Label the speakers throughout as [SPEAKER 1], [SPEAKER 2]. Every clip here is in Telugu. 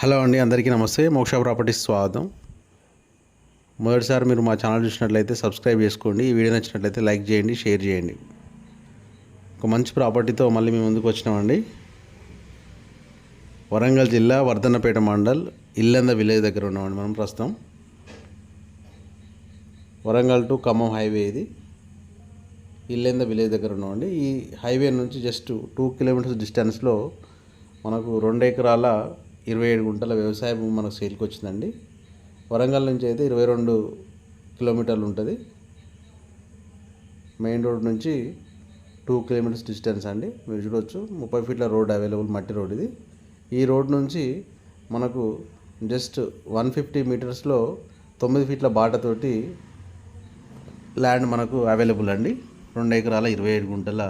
[SPEAKER 1] హలో అండి అందరికీ నమస్తే. మోక్ష ప్రాపర్టీస్ స్వాగతం. మొదటిసారి మీరు మా ఛానల్ చూసినట్లయితే సబ్స్క్రైబ్ చేసుకోండి. ఈ వీడియో నచ్చినట్లయితే లైక్ చేయండి షేర్ చేయండి. ఒక మంచి ప్రాపర్టీతో మళ్ళీ మేము ముందుకు వచ్చినామండి. వరంగల్ జిల్లా వర్ధన్నపేట మండల్ ఇల్లంద విలేజ్ దగ్గర ఉన్నామండి మనం ప్రస్తుతం. వరంగల్ టు ఖమ్మం హైవే ఇది. ఇల్లంద విలేజ్ దగ్గర ఉన్నామండి. ఈ హైవే నుంచి జస్ట్ టూ కిలోమీటర్స్ డిస్టెన్స్లో మనకు రెండు ఎకరాల ఇరవై ఏడు గుంటల వ్యవసాయ భూమి మనకు సేల్కి వచ్చిందండి. వరంగల్ నుంచి అయితే ఇరవై రెండు కిలోమీటర్లు ఉంటుంది. మెయిన్ రోడ్ నుంచి టూ కిలోమీటర్స్ డిస్టెన్స్ అండి. మీరు చూడవచ్చు ముప్పై ఫీట్ల రోడ్ అవైలబుల్ మట్టి రోడ్ ఇది. ఈ రోడ్ నుంచి మనకు జస్ట్ వన్ ఫిఫ్టీ మీటర్స్లో తొమ్మిది ఫీట్ల బాటతోటి ల్యాండ్ మనకు అవైలబుల్ అండి. రెండు ఎకరాల ఇరవై ఏడు గుంటల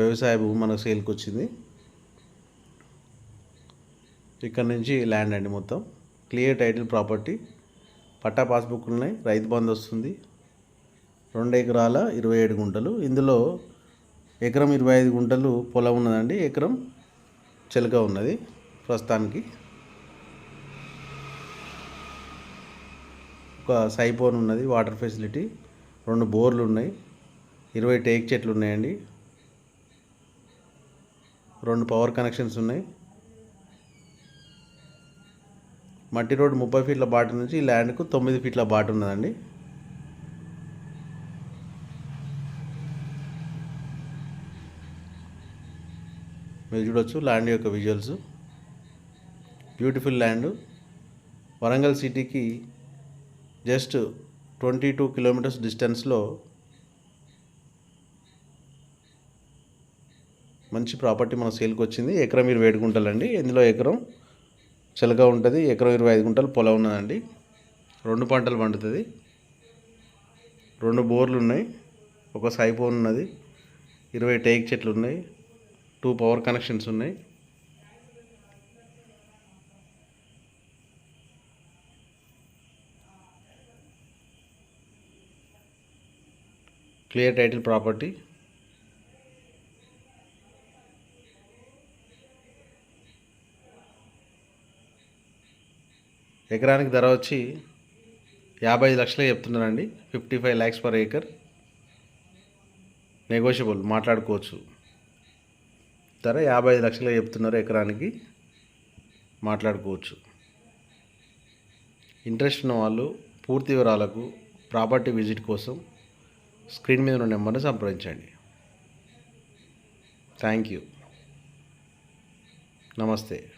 [SPEAKER 1] వ్యవసాయ భూమి మనకు సేల్కి వచ్చింది. ఇక్కడ నుంచి ల్యాండ్ అండి మొత్తం. Clear title property. Patta passbook ఉన్నాయి. రైతు బంద్ వస్తుంది. రెండు ఎకరాల ఇరవై ఏడు గుంటలు. ఇందులో ఎకరం ఇరవై ఐదు గుంటలు పొలం ఉన్నదండి. ఎకరం చెలక ఉన్నది ప్రస్తుతానికి. ఒక సైపోన్ ఉన్నది వాటర్ ఫెసిలిటీ. రెండు బోర్లు ఉన్నాయి. ఇరవై టేక్ చెట్లు ఉన్నాయండి. రెండు పవర్ కనెక్షన్స్ ఉన్నాయి. మట్టి రోడ్ ముప్పై ఫీట్ల బాట నుంచి ఈ ల్యాండ్కు తొమ్మిది ఫీట్ల బాట ఉన్నదండి. మీరు చూడొచ్చు ల్యాండ్ యొక్క విజువల్స్. Beautiful land. వరంగల్ సిటీకి జస్ట్ ట్వంటీ టూ కిలోమీటర్స్ డిస్టెన్స్లో మంచి ప్రాపర్టీ మన సేల్కి వచ్చింది ఎకరం మీరు వేడుకుంటారండి. ఇందులో ఎకరం చిలక ఉంటుంది ఎకరం ఇరవై ఐదు గుంటలు పొలం ఉన్నదండి. రెండు పంటలు పండుతుంది. రెండు బోర్లు ఉన్నాయి ఒక సైపోన్ ఉన్నది ఇరవై టేక్ చెట్లు ఉన్నాయి టూ పవర్ కనెక్షన్స్ ఉన్నాయి. క్లియర్ టైటిల్ ప్రాపర్టీ ఎకరానికి ధర వచ్చి యాభై ఐదు లక్షలే చెప్తున్నారండి. Fifty five lakhs per acre negotiable మాట్లాడుకోవచ్చు. ధర యాభై ఐదు లక్షలే చెప్తున్నారు ఎకరానికి. మాట్లాడుకోవచ్చు. ఇంట్రెస్ట్ ఉన్న వాళ్ళు పూర్తి వివరాలకు ప్రాపర్టీ విజిట్ కోసం స్క్రీన్ మీద ఉన్న నెంబర్ని సంప్రదించండి. థ్యాంక్ యూ నమస్తే.